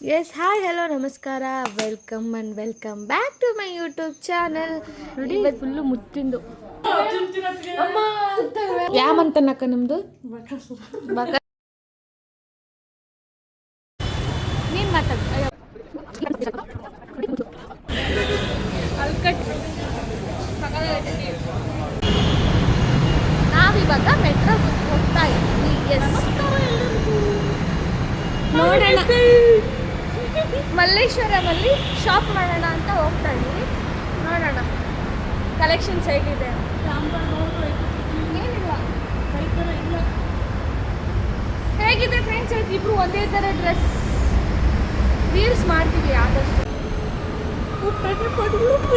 S hi hello ನಮಸ್ಕಾರ. Welcome and welcome back to my YouTube channel ನೋಡಿ full ಮುತ್ತಿಂದು. ಯಾಮಂತನಕ್ಕ ನಿಮ್ದು? ಬಕ ನೀನು ಮಾತಾಡ ನಾವಿವಾಗ ಮೆಟ್ರೋ ಹೋಗ್ತಾ ಇದ್ವಿ. ಎಸ್ ನೋಡೋಣ. ಮಲ್ಲೇಶ್ವರಮಲ್ಲಿ ಶಾಪ್ ಮಾಡೋಣ ಅಂತ ಹೋಗ್ತಾ ಇದ್ದೀವಿ. ನೋಡೋಣ. ಕಲೆಕ್ಷನ್ಸ್ ಹೇಗಿದೆ? ಹೇಗಿದೆ ಫ್ರೆಂಡ್ಸ್ ಇಬ್ರು ಒಂದೇ ಥರ ಡ್ರೆಸ್ ರೀಲ್ಸ್ ಮಾಡ್ತೀವಿ ಆದಷ್ಟು. ಹೋಗುವ.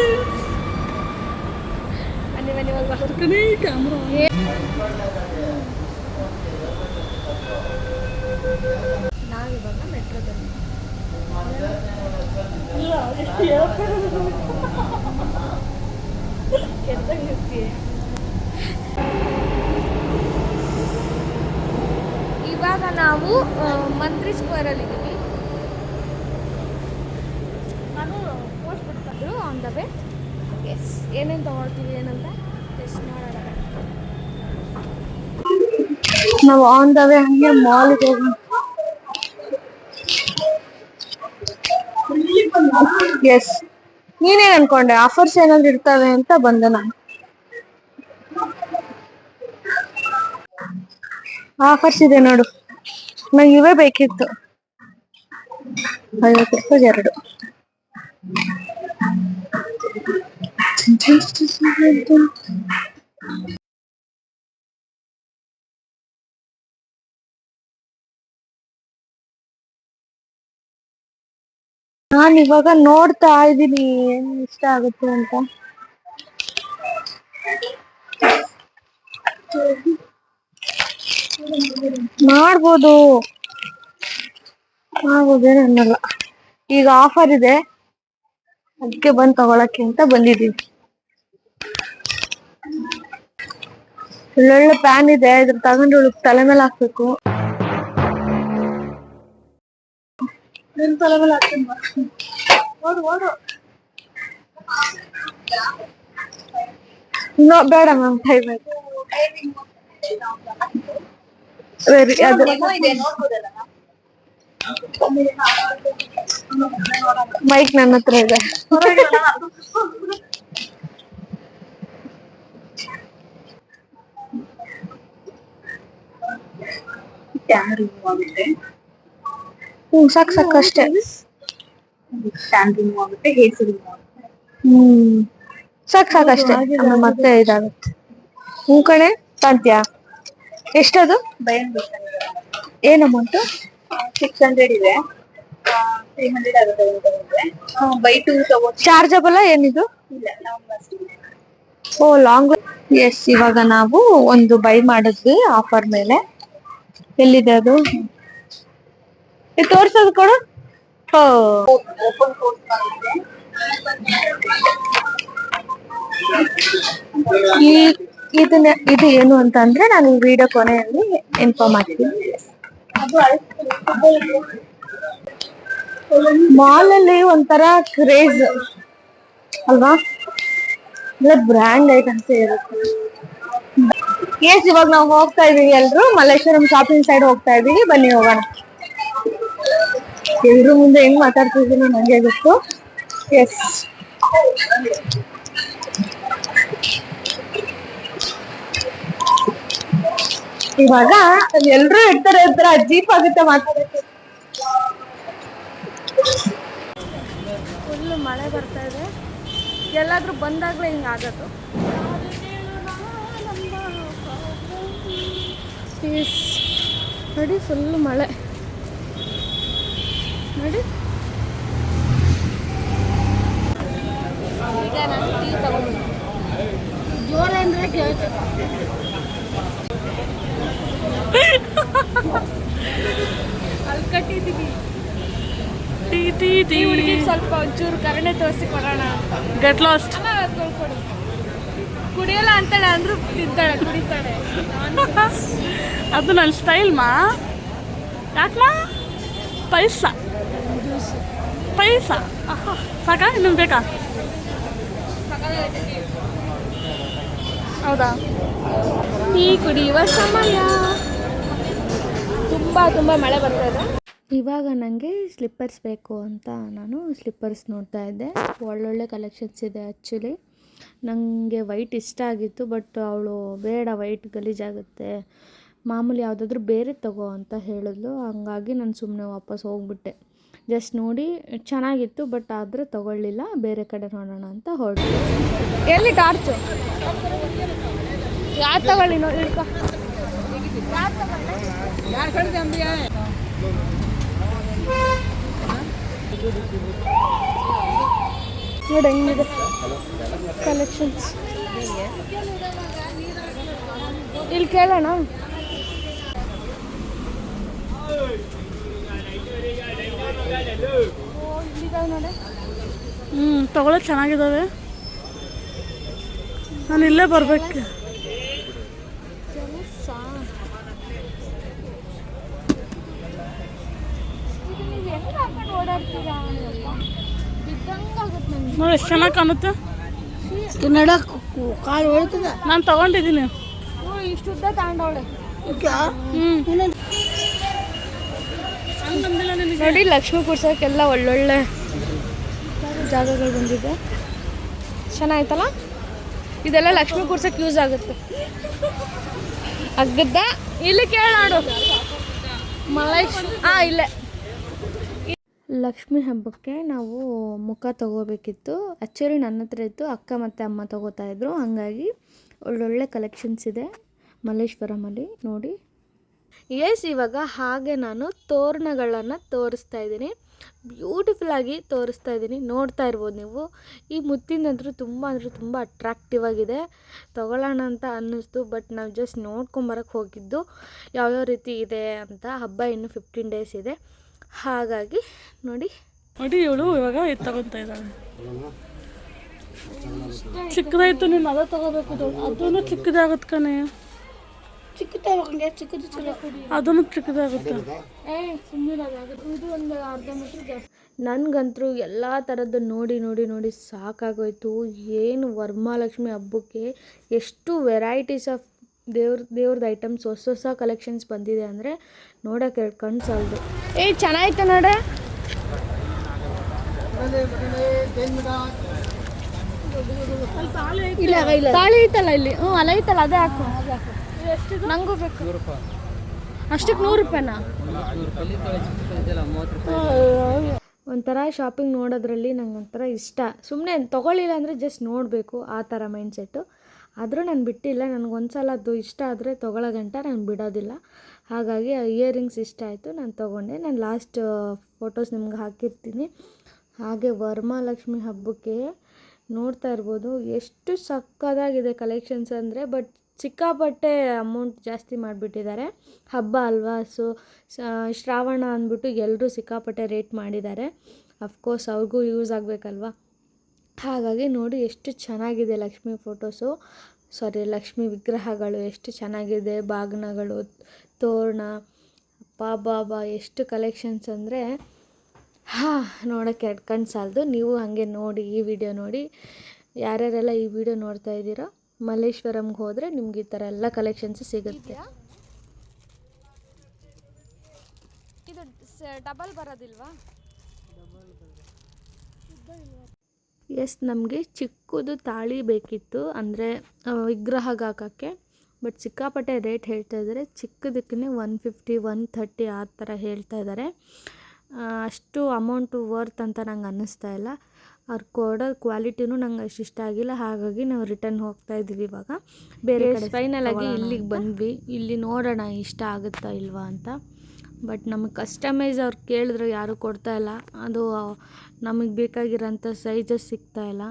ನಾವಿವಾಗ ಮೆಟ್ರೋದಲ್ಲಿ ಇವಾಗ ನಾವು ಮಂತ್ರಿ ಸ್ಕ್ವೇರ್ ಅಲ್ಲಿ ಇದ್ದೀವಿ. ನಾನು ಪೋಸ್ಟ್ ಬಿಡ್ತಿದ್ರು ಆನ್ ದ ವೇ ಎಸ್ ಏನೇನು ತಗೊಳ್ತೀವಿ ಏನಂತ ಟೆಸ್ಟ್ ಮಾಡೋಣ. ನಾವು ಆನ್ ದ ವೇ ಹಂಗೆ ಮಾಲ್ಗೆ ಹೋಗೋಣ ಎಸ್ ನೀನೇನ್ ಅನ್ಕೊಂಡೆ? ಆಫರ್ಸ್ ಏನಾದ್ರು ಇರ್ತಾವೆ ಅಂತ ಬಂದೆ ನಾನು. ಆಫರ್ಸ್ ಇದೆ ನೋಡು. ನಂಗೆ ಇವೇ ಬೇಕಿತ್ತು. ಐವತ್ತು ರೂಪಾಯಿ ಎರಡು. ನಾನು ಇವಾಗ ನೋಡ್ತಾ ಇದ್ದೀನಿ ಏನ್ ಇಷ್ಟ ಆಗುತ್ತೆ ಅಂತ. ಮಾಡ್ಬೋದು. ಮಾಡ್ಬೋದೇನು ಅನ್ನಲ್ಲ ಈಗ ಆಫರ್ ಇದೆ. ಅದಕ್ಕೆ ಬಂದ್ ತಗೊಳಕ್ಕೆ ಅಂತ ಬಂದಿದೀವಿ ಒಳ್ಳೊಳ್ಳೆ ಪ್ಯಾನ್ ಇದೆ. ಇದ್ರ ತಗೊಂಡು ತಲೆ ಮೇಲೆ ಹಾಕ್ಬೇಕು. ನಿನ್ ತಲೆ ಮೇಲೆ ಹಾಕ್ತೀನಿ. ಓಡು ಓಡು. ನೋ ಬೇಡ ಮ್ಯಾಮ್ ಟೈಮ್ ಆಯ್ತು ವೆರಿ ಅದು ಮೈಕ್ ನನ್ನ ಹತ್ರ ಇದೆ. ರಿಮೂವ್ ಆಗುತ್ತೆ. ಹ್ಮ್ ಸಾಕ್ ಸಾಕು ಅಷ್ಟೇ. ಟ್ಯಾನ್ ರಿಮೂವ್ ಆಗುತ್ತೆ ಹೇರ್ಸ್ ರಿಮೂವ್ ಆಗುತ್ತೆ. ಹ್ಮ್ ಸಾಕ್ ಸಾಕ್ ಅಷ್ಟೇ. ಆಮೇಲೆ ಮತ್ತೆ ಇದಾಗುತ್ತೆ. ಹ್ಞೂ ಕಣೆ ಕಾಣ್ತೀಯಾ ಎಷ್ಟದು? ಬಯನ್ ಏನ್ ಅಮೌಂಟ್ ಸಿಕ್ಸ್ ಹಂಡ್ರೆಡ್ ಇದೆ. ತ್ರೀ ಹಂಡ್ರೆಡ್ ಆಗುತ್ತೆ ತಗೊಂಡ್ರೆ. ಬೈ ಟೂ ತಗೋ ಚಾರ್ಜಬಲ್ ಏನಿದು? ಇಲ್ಲ ನಾವು ಮಸ್ಟ್ ಓ ಲಾಂಗ್ ಎಸ್ ಇವಾಗ ನಾವು ಒಂದು ಬೈ ಮಾಡಿದ್ವಿ ಆಫರ್ ಮೇಲೆ. ಎಲ್ಲಿದೆ ಅದು? ಇದು ತೋರ್ಸೋದು ಕೊಡು. ಹೋ. ಈ ಇದನ್ನ ಇದು ಏನು ಅಂತ ಅಂದ್ರೆ ನಾನು ಈ ವಿಡಿಯೋ ಕೊನೆಯಲ್ಲಿ ಇನ್ಫಾರ್ಮ್ ಮಾಡ್ತೀನಿ. ಮಾಲ್ ಅಲ್ಲಿ ಒಂಥರ ಕ್ರೇಜ್ ಅಲ್ವಾ? ಬ್ರ್ಯಾಂಡ್ ಐಟಮ್ಸ್ ಇರುತ್ತೆ. ಎಸ್ ಇವಾಗ ನಾವು ಹೋಗ್ತಾ ಇದೀವಿ ಎಲ್ರು. ಮಲ್ಲೇಶ್ವರಂ ಶಾಪಿಂಗ್ ಸೈಡ್ ಹೋಗ್ತಾ ಇದೀವಿ ಬನ್ನಿ ಹೋಗೋಣ. ಎಲ್ರು ಮುಂದೆ ಹೆಂಗ್ ಮಾತಾಡ್ತಿದ್ದೀನೋ ನಂಗೆ ಗೊತ್ತು? ಎಸ್ ಇವಾಗ ಎಲ್ರು ಇರ್ತಾರೆ ಇರ್ತಾರೆ ಅಜೀಪ್ ಆಗುತ್ತೆ ಮಾತಾಡಕ್ಕೆ. ಫುಲ್ ಮಳೆ ಬರ್ತಾ ಇದೆ. ಎಲ್ಲಾದ್ರೂ ಬಂದಾಗ್ಲೇ ಹಿಂಗ ಆಗೋದು. ನೋಡಿ ಫುಲ್ ಮಳೆ. ನೋಡಿ. ಈಗ ನಾನು ಟೀ ತಗೊಂಡು ಜೋರ ಅಂದ್ರೆ ಕೇಳ್ತೇನೆ ಅಲ್ಲಿ ಕಟ್ಟಿದ್ದೀವಿ. Tea tea tea. ಈ ಸ್ವಲ್ಪ ಒಂಚೂರು ಕರುಣೆ ತೋರಿಸಿ ಕೊಡೋಣ. ಗೆಟ್ ಲಾಸ್ಟ್ ಕೊಡು. ಕುಡಿಯಲ್ಲ ಅಂತಾಳೆ ಅಂದ್ರೂ ತಿಂತಾಳೆ ಕುಡಿತಾಳೆ. ಅದು ನನ್ನ ಸ್ಟೈಲ್ ಮಾ. ಯಾಕಮ್ಮ ಪೈಸ. ಪೈಸ? ಸಾಕಾ ಇನ್ನೊಂದು ಬೇಕಾ? ಹೌದಾ? ಟೀ ಕುಡಿಯುವ ಸಮಯ. ತುಂಬ ತುಂಬ ಮಳೆ ಬರ್ತಾ ಇದೆ. ಇವಾಗ ನನಗೆ ಸ್ಲಿಪ್ಪರ್ಸ್ ಬೇಕು ಅಂತ ನಾನು ಸ್ಲಿಪ್ಪರ್ಸ್ ನೋಡ್ತಾ ಇದ್ದೆ. ಒಳ್ಳೊಳ್ಳೆ ಕಲೆಕ್ಷನ್ಸ್ ಇದೆ ಆ್ಯಕ್ಚುಲಿ ನನಗೆ ವೈಟ್ ಇಷ್ಟ ಆಗಿತ್ತು ಬಟ್ ಅವಳು ಬೇಡ ವೈಟ್ ಗಲೀಜಾಗುತ್ತೆ ಮಾಮೂಲಿ ಯಾವುದಾದ್ರೂ ಬೇರೆ ತಗೋ ಅಂತ ಹೇಳಿದ್ಲು. ಹಂಗಾಗಿ ನಾನು ಸುಮ್ಮನೆ ವಾಪಸ್ ಹೋಗ್ಬಿಟ್ಟೆ. ಜಸ್ಟ್ ನೋಡಿ, ಚೆನ್ನಾಗಿತ್ತು, ಬಟ್ ಆದರೆ ತಗೊಳ್ಳಿಲ್ಲ. ಬೇರೆ ಕಡೆ ನೋಡೋಣ ಅಂತ ಹೊರಟು. ಎಲ್ಲಿ ಟಾರ್ಚು? ಯಾರು ತಗೊಳ್ಳಿ ನೋಡಿ ನೋಡಿ, ಹೆಂಗಿದೆ? ಕಲೆಕ್ಷನ್ಸ್ ಇಲ್ಲಿ ಕೇಳೋಣ? ಹ್ಞೂ ತಗೊಳಕ್ ಚೆನ್ನಾಗಿದ್ದಾವೆ ನಾನು ಇಲ್ಲೇ ಬರ್ಬೇಕು. ನೋಡಿ ಎಷ್ಟು ಚೆನ್ನಾಗಿ ಕಾಣುತ್ತೆ? ಕಾಲು ಹೊಳ್ತದ ನಾನು ತಗೊಂಡಿದ್ದೀನಿ. ಇಷ್ಟು ಉದ್ದ ತಗೊಂಡವಳೆ. ಹ್ಞೂ ನೋಡಿ ಲಕ್ಷ್ಮೀ ಕೂರ್ಸೋಕ್ಕೆಲ್ಲ ಒಳ್ಳೊಳ್ಳೆ ಜಾಗಗಳು ಬಂದಿದೆ. ಚೆನ್ನಾಯ್ತಲ್ಲ? ಇದೆಲ್ಲ ಲಕ್ಷ್ಮೀ ಕೂರ್ಸೋಕೆ ಯೂಸ್ ಆಗುತ್ತೆ. ಅಗ್ಗದ್ದ ಇಲ್ಲಿ ಕೇಳಾಡು ಮಲೇಶ್ ಹಾಂ ಇಲ್ಲೇ. ಲಕ್ಷ್ಮಿ ಹಬ್ಬಕ್ಕೆ ನಾವು ಮುಖ ತಗೋಬೇಕಿತ್ತು. ಆ್ಯಕ್ಚುಲಿ ನನ್ನ ಹತ್ರ ಇತ್ತು. ಅಕ್ಕ ಮತ್ತು ಅಮ್ಮ ತಗೋತಾ ಇದ್ರು. ಹಾಗಾಗಿ ಒಳ್ಳೊಳ್ಳೆ ಕಲೆಕ್ಷನ್ಸ್ ಇದೆ. ಮಲ್ಲೇಶ್ವರಮಲ್ಲಿ ನೋಡಿ. ಎಸ್, ಇವಾಗ ಹಾಗೆ ನಾನು ತೋರಣಗಳನ್ನು ತೋರಿಸ್ತಾ ಇದ್ದೀನಿ. ಬ್ಯೂಟಿಫುಲ್ ಆಗಿ ತೋರಿಸ್ತಾ ಇದ್ದೀನಿ. ನೋಡ್ತಾ ಇರ್ಬೋದು ನೀವು. ಈ ಮುತ್ತಿನಂತರೂ ತುಂಬ ಅಂದರೆ ತುಂಬ ಅಟ್ರಾಕ್ಟಿವ್ ಆಗಿದೆ. ತೊಗೊಳ್ಳೋಣ ಅಂತ ಅನ್ನಿಸ್ತು ಬಟ್ ನಾವು ಜಸ್ಟ್ ನೋಡ್ಕೊಂಬರಕ್ಕೆ ಹೋಗಿದ್ದು ಯಾವ್ಯಾವ ರೀತಿ ಇದೆ ಅಂತ ಹಬ್ಬ ಇನ್ನು ಫಿಫ್ಟೀನ್ ಡೇಸ್ ಇದೆ. ಹಾಗಾಗಿ ನೋಡಿ. ನೋಡಿ ಇವಳು ಇವಾಗ ಇದು ತಗೊತಾ ಇದ್ದಾಳೆ. ಚಿಕ್ಕದಾಯ್ತು ನೀನು, ಅದ ತಗೋಬೇಕು. ಅದೂ ಚಿಕ್ಕದಾಗುತ್ತೆ ಅದನ್ನು ಚಿಕ್ಕದಾಗುತ್ತೆ. ಇದು ಒಂದು ಅರ್ಧ ಮೀಟ್ರ್ ಜಾಸ್ತಿ. ನನಗಂತರೂ ಎಲ್ಲ ಥರದ್ದು ನೋಡಿ ನೋಡಿ ನೋಡಿ ಸಾಕಾಗೋಯ್ತು. ಏನು ವರ್ಮಾಲಕ್ಷ್ಮಿ ಹಬ್ಬಕ್ಕೆ ಎಷ್ಟು ವೆರೈಟೀಸ್ ಆಫ್ ದೇವ್ರ ದೇವ್ರದ್ದು ಐಟಮ್ಸ್ ಹೊಸ ಹೊಸ ಕಲೆಕ್ಷನ್ಸ್ ಬಂದಿದೆ ಅಂದರೆ ನೋಡೋಕೆ ಎರಡು ಕಣ್ಣು ಸಾಲದು. ಏ ಚೆನ್ನಾಯ್ತು ನೋಡೆ ಇಲ್ಲ ಇಲ್ಲ ತಾಳಿ ಐತಲ್ಲ ಇಲ್ಲಿ? ಹ್ಞೂ ಅಲ್ಲ ಐತಲ್ಲ ಅದೇ ಹಾಕು. ನಂಗೂ ಬೇಕು. ಅಷ್ಟಕ್ಕೆ ನೂರು ರೂಪಾಯಿನಾ? ಒಂಥರ ಶಾಪಿಂಗ್ ನೋಡೋದ್ರಲ್ಲಿ ನಂಗೆ ಒಂಥರ ಇಷ್ಟ. ಸುಮ್ಮನೆ ತೊಗೊಳ್ಳಿಲ್ಲ ಅಂದರೆ ಜಸ್ಟ್ ನೋಡಬೇಕು ಆ ಥರ ಮೈಂಡ್ಸೆಟ್ಟು ಆದರೂ ನಾನು ಬಿಟ್ಟಿಲ್ಲ. ನನಗೆ ಒಂದು ಸಲ ಅದು ಇಷ್ಟ ಆದರೆ ತೊಗೊಳ್ಳೋ ಗಂಟ ನಾನು ಬಿಡೋದಿಲ್ಲ. ಹಾಗಾಗಿ ಆ ಇಯರಿಂಗ್ಸ್ ಇಷ್ಟ ಆಯಿತು. ನಾನು ತೊಗೊಂಡೆ. ನಾನು ಲಾಸ್ಟ್ ಫೋಟೋಸ್ ನಿಮ್ಗೆ ಹಾಕಿರ್ತೀನಿ. ಹಾಗೆ ವರಮಹಾಲಕ್ಷ್ಮಿ ಹಬ್ಬಕ್ಕೆ ನೋಡ್ತಾ ಇರ್ಬೋದು. ಎಷ್ಟು ಸಕ್ಕದಾಗಿದೆ ಕಲೆಕ್ಷನ್ಸ್ ಅಂದರೆ ಬಟ್ ಸಿಕ್ಕಾಪಟ್ಟೆ ಅಮೌಂಟ್ ಜಾಸ್ತಿ ಮಾಡಿಬಿಟ್ಟಿದ್ದಾರೆ. ಹಬ್ಬ ಅಲ್ವಾ? ಸೊ, ಶ್ರಾವಣ ಅಂದ್ಬಿಟ್ಟು ಎಲ್ಲರೂ ಸಿಕ್ಕಾಪಟ್ಟೆ ರೇಟ್ ಮಾಡಿದ್ದಾರೆ. ಅಫ್ಕೋರ್ಸ್ ಅವ್ರಿಗೂ ಯೂಸ್ ಆಗಬೇಕಲ್ವಾ? ಹಾಗಾಗಿ ನೋಡಿ ಎಷ್ಟು ಚೆನ್ನಾಗಿದೆ ಲಕ್ಷ್ಮಿ ಫೋಟೋಸು ಸಾರಿ ಲಕ್ಷ್ಮಿ ವಿಗ್ರಹಗಳು ಎಷ್ಟು ಚೆನ್ನಾಗಿದೆ ಬಾಗ್ನಗಳು ತೋರಣ ಬಾಬಾ, ಎಷ್ಟು ಕಲೆಕ್ಷನ್ಸ್ ಅಂದರೆ, ಹಾಂ, ನೋಡೋಕ್ಕೆ ಎರಡು ಕಣ್ಣು ಸಾಲದು. ನೀವು ಹಾಗೆ ನೋಡಿ ಈ ವಿಡಿಯೋ ನೋಡಿ. ಯಾರ್ಯಾರೆಲ್ಲ ಈ ವಿಡಿಯೋ ನೋಡ್ತಾ ಇದ್ದೀರೋ ಮಲ್ಲೇಶ್ವರಂಗೆ ಹೋದರೆ ನಿಮ್ಗೆ ಈ ಥರ ಎಲ್ಲ ಕಲೆಕ್ಷನ್ಸ್ ಸಿಗುತ್ತೆ. ಇದು ಡಬಲ್ ಬರೋದಿಲ್ವಾ? ಎಸ್ ನಮಗೆ ಚಿಕ್ಕದು ತಾಳಿ ಬೇಕಿತ್ತು ಅಂದರೆ ವಿಗ್ರಹಗೆ ಹಾಕೋಕ್ಕೆ. ಬಟ್ ಸಿಕ್ಕಾಪಟ್ಟೆ ರೇಟ್ ಹೇಳ್ತಾ ಇದ್ದಾರೆ ಚಿಕ್ಕದಕ್ಕೇ ಒನ್ ಫಿಫ್ಟಿ ಒನ್ ಥರ್ಟಿ ಆ ಥರ ಹೇಳ್ತಾ ಇದ್ದಾರೆ ಅಷ್ಟು ಅಮೌಂಟು ವರ್ತ್ ಅಂತ ನಂಗೆ ಅನ್ನಿಸ್ತಾ ಇಲ್ಲ. ಅವ್ರು ಕೊಡೋ ಕ್ವಾಲಿಟಿನೂ ನಂಗೆ ಅಷ್ಟು ಇಷ್ಟ ಆಗಿಲ್ಲ. ಹಾಗಾಗಿ ನಾವು ರಿಟರ್ನ್ ಹೋಗ್ತಾ ಇದ್ದೀವಿ ಇವಾಗ. ಬೇರೆ ಕಡೆ ಫೈನಲ್ ಆಗಿ ಇಲ್ಲಿಗೆ ಬಂದ್ವಿ. ಇಲ್ಲಿ ನೋಡೋಣ ಇಷ್ಟ ಆಗುತ್ತಾ ಇಲ್ವಾ ಅಂತ. ಬಟ್ ನಮಗೆ ಕಸ್ಟಮೈಸ್ ಅವ್ರು ಕೇಳಿದ್ರು ಯಾರೂ ಕೊಡ್ತಾ ಇಲ್ಲ. ಅದು ನಮಗೆ ಬೇಕಾಗಿರೋಂಥ ಸೈಜಸ್ ಸಿಗ್ತಾ ಇಲ್ಲ.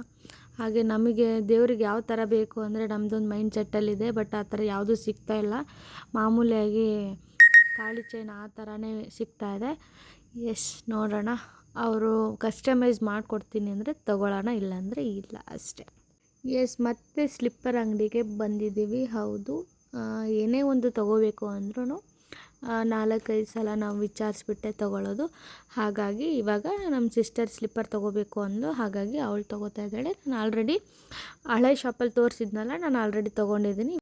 ಹಾಗೆ ನಮಗೆ ದೇವ್ರಿಗೆ ಯಾವ ಥರ ಬೇಕು ಅಂದರೆ ನಮ್ಮದೊಂದು ಮೈಂಡ್ ಸೆಟ್ಟಲ್ಲಿದೆ ಬಟ್ ಆ ಥರ ಯಾವುದೂ ಸಿಗ್ತಾ ಇಲ್ಲ. ಮಾಮೂಲಿಯಾಗಿ ಕಾಳಿ ಚೈನ್ ಆ ಥರನೇ ಸಿಗ್ತಾ ಇದೆ. ಎಸ್ ನೋಡೋಣ. ಅವರು ಕಸ್ಟಮೈಸ್ ಮಾಡಿಕೊಡ್ತೀನಿ ಅಂದರೆ ತೊಗೊಳ್ಳೋಣ ಇಲ್ಲಾಂದರೆ ಇಲ್ಲ ಅಷ್ಟೇ. ಎಸ್ ಮತ್ತೆ ಸ್ಲಿಪ್ಪರ್ ಅಂಗಡಿಗೆ ಬಂದಿದ್ದೀವಿ, ಹೌದು. ಏನೇ ಒಂದು ತಗೋಬೇಕು ಅಂದ್ರೂ ನಾಲ್ಕೈದು ಸಲ ನಾವು ವಿಚಾರಿಸ್ಬಿಟ್ಟೆ ತೊಗೊಳ್ಳೋದು ಹಾಗಾಗಿ ಇವಾಗ ನಮ್ಮ ಸಿಸ್ಟರ್ ಸ್ಲಿಪ್ಪರ್ ತೊಗೋಬೇಕು ಅಂದು ಹಾಗಾಗಿ ಅವಳು ತೊಗೋತಾ ಇದ್ದಾಳೆ. ನಾನು ಆಲ್ರೆಡಿ ಹಳೆ ಶಾಪಲ್ಲಿ ತೋರಿಸಿದ್ನಲ್ಲ, ನಾನು ಆಲ್ರೆಡಿ ತೊಗೊಂಡಿದ್ದೀನಿ.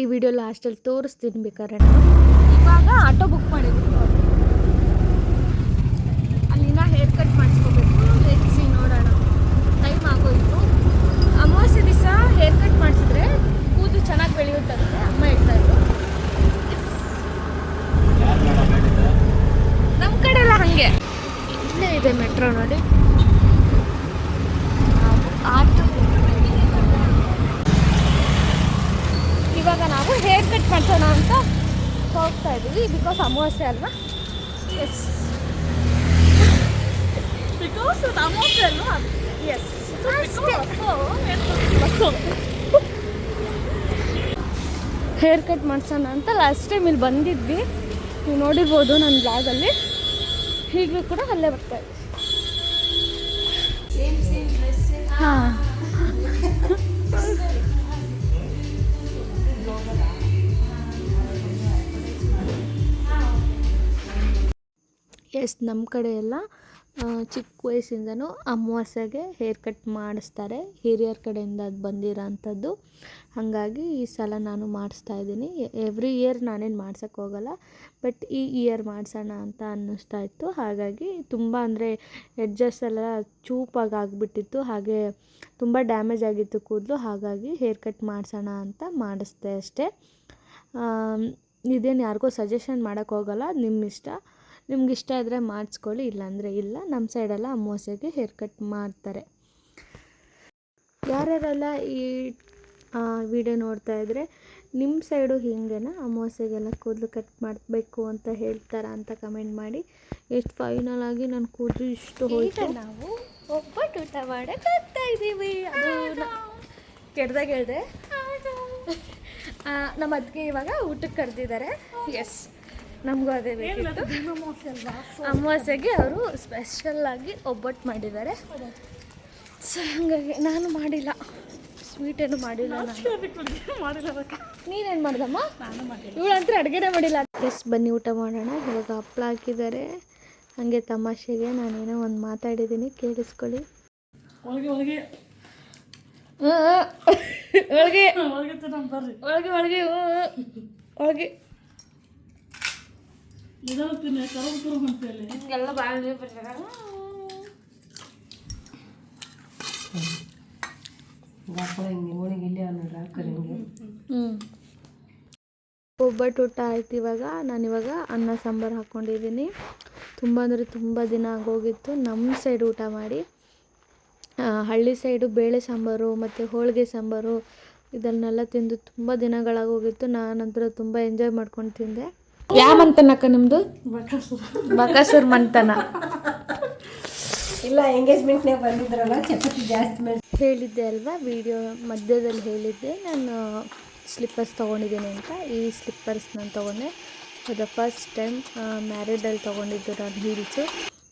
ಈ ವಿಡಿಯೋ ಲಾಸ್ಟಲ್ಲಿ ತೋರಿಸ್ತೀನಿ ಬೇಕಾದ್ರೆ. ಇವಾಗ ಆಟೋ ಬುಕ್ ಮಾಡಿದ್ದೀನಿ ಅಲ್ಲಿನ ಹೇರ್ ಕಟ್ ಮಾಡಿಸ್ಕೋಬೇಕು ಲೆಟ್ಸಿ ನೋಡೋಣ ಟೈಮ್ ಆಗೋಯ್ತು ಅಮಾವಾಸ್ಯೆ ದಿವಸ ಹೇರ್ ಕಟ್ ಮಾಡಿಸಿದ್ರೆ ಕೂದಲು ಚೆನ್ನಾಗಿ ಬೆಳೆಯುತ್ತಂತೆ ಅಮ್ಮ ಹೇಳ್ತಾ ಇದ್ರು ನಮ್ಮ ಕಡೆ ಎಲ್ಲ ಹಾಗೆ ಇಲ್ಲೇ ಇದೆ ಮೆಟ್ರೋ ನೋಡಿ ಆಟೋ ಇವಾಗ ನಾವು ಹೇರ್ ಕಟ್ ಮಾಡ್ಸೋಣ ಅಂತ ಹೋಗ್ತಾ ಅಮಾವಾಸ್ಯೆ ಅಲ್ವಾ? ಎಸ್ ಬಿಕಾಸ್ ಅಮೌಂಟ್ ಅಲ್ವಾ? ಎಸ್ ಹೇರ್ ಕಟ್ ಮಾಡ್ಸೋಣ ಅಂತ ಲಾಸ್ಟ್ ಟೈಮ್ ಇಲ್ಲಿ ಬಂದಿದ್ವಿ. ನೀವು ನೋಡಿರ್ಬೋದು ನನ್ನ ಬ್ಲಾಗಲ್ಲಿ ಈಗಲೂ ಕೂಡ ಅಲ್ಲೇ ಬರ್ತಾ ಇದ್ವಿ. ಹಾಂ. ಎಸ್ ನಮ್ಮ ಕಡೆ ಎಲ್ಲ ಚಿಕ್ಕ ವಯಸ್ಸಿಂದನೂ ಅಮಾವಾಸ್ಯೆಗೆ ಹೇರ್ ಕಟ್ ಮಾಡಿಸ್ತಾರೆ. ಹಿರಿಯರ ಕಡೆಯಿಂದ ಅದು ಬಂದಿರೋ ಅಂಥದ್ದು ಹಾಗಾಗಿ ಈ ಸಲ ನಾನು ಮಾಡಿಸ್ತಾ ಇದ್ದೀನಿ. ಎವ್ರಿ ಇಯರ್ ನಾನೇನು ಮಾಡ್ಸೋಕ್ಕೆ ಹೋಗಲ್ಲ. ಬಟ್ ಈ ಇಯರ್ ಮಾಡಿಸೋಣ ಅಂತ ಅನ್ನಿಸ್ತಾ ಇತ್ತು. ಹಾಗಾಗಿ ತುಂಬ ಅಂದರೆ ಎಡ್ಜಸ್ ಎಲ್ಲ ಚೂಪಾಗಿ ಆಗಿಬಿಟ್ಟಿತ್ತು. ಹಾಗೆ ತುಂಬ ಡ್ಯಾಮೇಜ್ ಆಗಿತ್ತು ಕೂದಲು. ಹಾಗಾಗಿ ಹೇರ್ ಕಟ್ ಮಾಡಿಸೋಣ ಅಂತ ಮಾಡಿಸ್ದೆ ಅಷ್ಟೇ. ಇದೇನು ಯಾರಿಗೂ ಸಜೆಷನ್ ಮಾಡೋಕ್ಕೋಗಲ್ಲ ನಿಮ್ಮ ಇಷ್ಟ ನಿಮ್ಗೆ ಇಷ್ಟ ಇದ್ದರೆ ಮಾಡಿಸ್ಕೊಳ್ಳಿ ಇಲ್ಲಾಂದರೆ ಇಲ್ಲ. ನಮ್ಮ ಸೈಡೆಲ್ಲ ಅಮಾವಾಸ್ಯೆಗೆ ಹೇರ್ ಕಟ್ ಮಾಡ್ತಾರೆ. ಯಾರ್ಯಾರೆಲ್ಲ ಈ ವಿಡಿಯೋ ನೋಡ್ತಾ ಇದ್ದರೆ ನಿಮ್ಮ ಸೈಡು ಹಿಂಗೇನ? ಅಮಾವಾಸ್ಯೆಗೆಲ್ಲ ಕೂದಲು ಕಟ್ ಮಾಡಬೇಕು ಅಂತ ಹೇಳ್ತಾರಾ ಅಂತ ಕಮೆಂಟ್ ಮಾಡಿ. ಎಷ್ಟು ಫೈನಲ್ ಆಗಿ ನಾನು ಕೂದಲು ಇಷ್ಟು ಹೋಯ್ತು. ನಾವು ಒಬ್ಬಟ್ಟು ಊಟ ಮಾಡಕ್ಕೆ ಹೋಗ್ತಾ ಇದ್ದೀವಿ. ಅದು ಕೆಡ್ದಾಗ ಹೇಳಿದೆ. ನಮ್ಮ ಅದಕ್ಕೆ ಇವಾಗ ಊಟಕ್ಕೆ ಕರೆದಿದ್ದಾರೆ. ಎಸ್ ನಮಗೂ ಅದೇ ಬೇಕಿತ್ತು. ಅಮಾವಾಸ್ಯೆಗೆ ಅವರು ಸ್ಪೆಷಲ್ಲಾಗಿ ಒಬ್ಬಟ್ಟು ಮಾಡಿದ್ದಾರೆ. ಸೊ ಹಂಗಾಗಿ ನಾನು ಮಾಡಿಲ್ಲ. ಸ್ವೀಟ್ ಏನು ಮಾಡಿಲ್ಲ ನಾನು. ಮಾಡಿಲ್ಲ ನೀನೇನು ಮಾಡ್ದಮ್ಮ? ನಾನು ಮಾಡಿಲ್ಲ. ಇವಳಂತೂ ಅಡುಗೆನೇ ಮಾಡಿಲ್ಲ. ಎಸ್ ಬನ್ನಿ ಊಟ ಮಾಡೋಣ. ಇವಾಗ ಹಪ್ಪಳ ಹಾಕಿದ್ದಾರೆ. ಹಾಗೆ ತಮಾಷೆಗೆ ನಾನೇನೋ ಒಂದು ಮಾತಾಡಿದ್ದೀನಿ. ಕೇಳಿಸ್ಕೊಳ್ಳಿ. ಒಳಗೆ ಒಳಗೆ. ಒಳಗೆ. ಒಳಗೆ ಒಳಗೆ ಒಳಗೆ. ಒಳಗೆ ಇದನ್ನು ತಿನ್ನ ಕರಮ್ ಕರಮ್ ಅಂತೇಳಿ ಎಲ್ಲ ಭಾಳ ನೀರು ಬರ್ತಾರೆ ಹ್ಞೂ ಒಬ್ಬಟ್ಟು ಊಟ ಆಯ್ತು ಇವಾಗ. ನಾನಿವಾಗ ಅನ್ನ ಸಾಂಬಾರು ಹಾಕ್ಕೊಂಡಿದ್ದೀನಿ ತುಂಬ ಅಂದರೆ ತುಂಬ ದಿನ ಆಗೋಗಿತ್ತು. ನಮ್ಮ ಸೈಡ್ ಊಟ ಮಾಡಿ ಹಳ್ಳಿ ಸೈಡು ಬೇಳೆ ಸಾಂಬಾರು ಮತ್ತು ಹೋಳಿಗೆ ಸಾಂಬಾರು ಇದನ್ನೆಲ್ಲ ತಿಂದು ತುಂಬ ದಿನಗಳಾಗೋಗಿತ್ತು. ನಾನಂತರ ತುಂಬ ಎಂಜಾಯ್ ಮಾಡ್ಕೊಂಡು ತಿಂದೆ. ಯಾವ ಮಂತನಕ್ಕ ನಿಮ್ಮದು ಬಕಾಸುರ್ ಮಂತನ. ಇಲ್ಲ ಎಂಗೇಜ್ಮೆಂಟ್ನಾಗ ಬಂದಿದ್ರಲ್ಲ ಚಪಾತಿ ಜಾಸ್ತಿ ಹೇಳಿದ್ದೆ ಅಲ್ವಾ ವಿಡಿಯೋ ಮಧ್ಯದಲ್ಲಿ ಹೇಳಿದ್ದೆ. ನಾನು ಸ್ಲಿಪ್ಪರ್ಸ್ ತೊಗೊಂಡಿದ್ದೀನಿ ಅಂತ. ಈ ಸ್ಲಿಪ್ಪರ್ಸ್ ನಾನು ತೊಗೊಂಡೆ. ಅದು ಫಸ್ಟ್ ಟೈಮ್ ಮ್ಯಾರಿಡಲ್ಲಿ ತೊಗೊಂಡಿದ್ದು ನಾನು ಹೀಲ್ಸು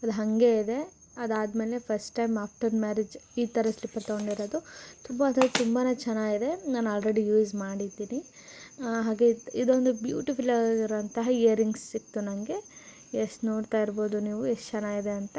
ಅದು ಹಾಗೆ ಇದೆ. ಅದಾದಮೇಲೆ ಫಸ್ಟ್ ಟೈಮ್ ಆಫ್ಟರ್ ಮ್ಯಾರೇಜ್ ಈ ಥರ ಸ್ಲಿಪ್ಪರ್ ತೊಗೊಂಡಿರೋದು. ತುಂಬ ಅದು ತುಂಬಾ ಚೆನ್ನಾಗಿದೆ. ನಾನು ಆಲ್ರೆಡಿ ಯೂಸ್ ಮಾಡಿದ್ದೀನಿ. ಹಾಗೆ ಇದೊಂದು ಬ್ಯೂಟಿಫುಲ್ ಆಗಿರೋಂತಹ ಇಯರಿಂಗ್ಸ್ ಸಿಕ್ತು ನನಗೆ ಎಷ್ಟು ನೋಡ್ತಾ ಇರ್ಬೋದು ನೀವು ಎಷ್ಟು ಚೆನ್ನಾಗಿದೆ ಅಂತ.